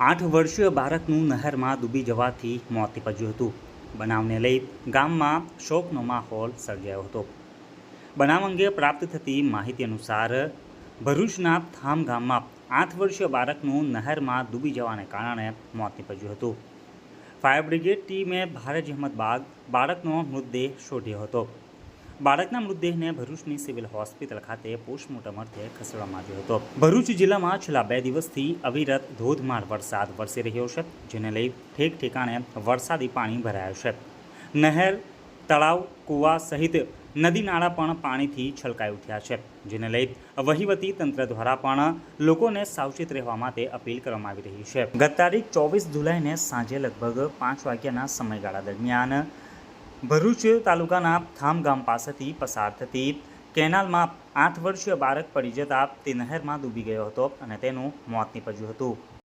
આઠ વર્ષીય બાળકનું નહેરમાં ડૂબી જવાથી મોત નીપજ્યું હતું. બનાવને લઈ ગામમાં શોકનો માહોલ સર્જાયો હતો. બનાવ અંગે પ્રાપ્ત થતી માહિતી અનુસાર, ભરૂચના થામ ગામમાં આઠ વર્ષીય બાળકનું નહેરમાં ડૂબી જવાને કારણે મોત નીપજ્યું હતું. ફાયર બ્રિગેડ ટીમે ભારે જહેમત બાદ બાળકનો મૃતદેહ શોધ્યો હતો. બાળકના મૃતદેહને ભરૂચની સિવિલ હોસ્પિટલ ખાતે પોસ્ટમોર્ટમ અર્થે ખસેડવામાં આવ્યો હતો. ભરૂચ જિલ્લામાં છેલ્લા બે દિવસથી અવિરત ધોધમાર વરસાદ વરસી રહ્યો છે, જેને લઈ ઠેક ઠેકાણે વરસાદી પાણી ભરાયું છે. નહેર, તળાવ, કૂવા સહિત નદી નાળા પણ પાણીથી છલકાઈ ઉઠ્યા છે, જેને લઈ વહીવટી તંત્ર દ્વારા પણ લોકોને સાવચેત રહેવા માટે અપીલ કરવામાં આવી રહી છે. ગત તારીખ ચોવીસ જુલાઈને સાંજે લગભગ પાંચ વાગ્યાના સમયગાળા દરમિયાન ભરૂચ તાલુકાના થામ ગામ પાસેથી પસાર થતી કેનાલમાં આઠ વર્ષીય બાળક પડી જતા તે નહેરમાં ડૂબી ગયો હતો અને તેનું મોત નીપજ્યું હતું.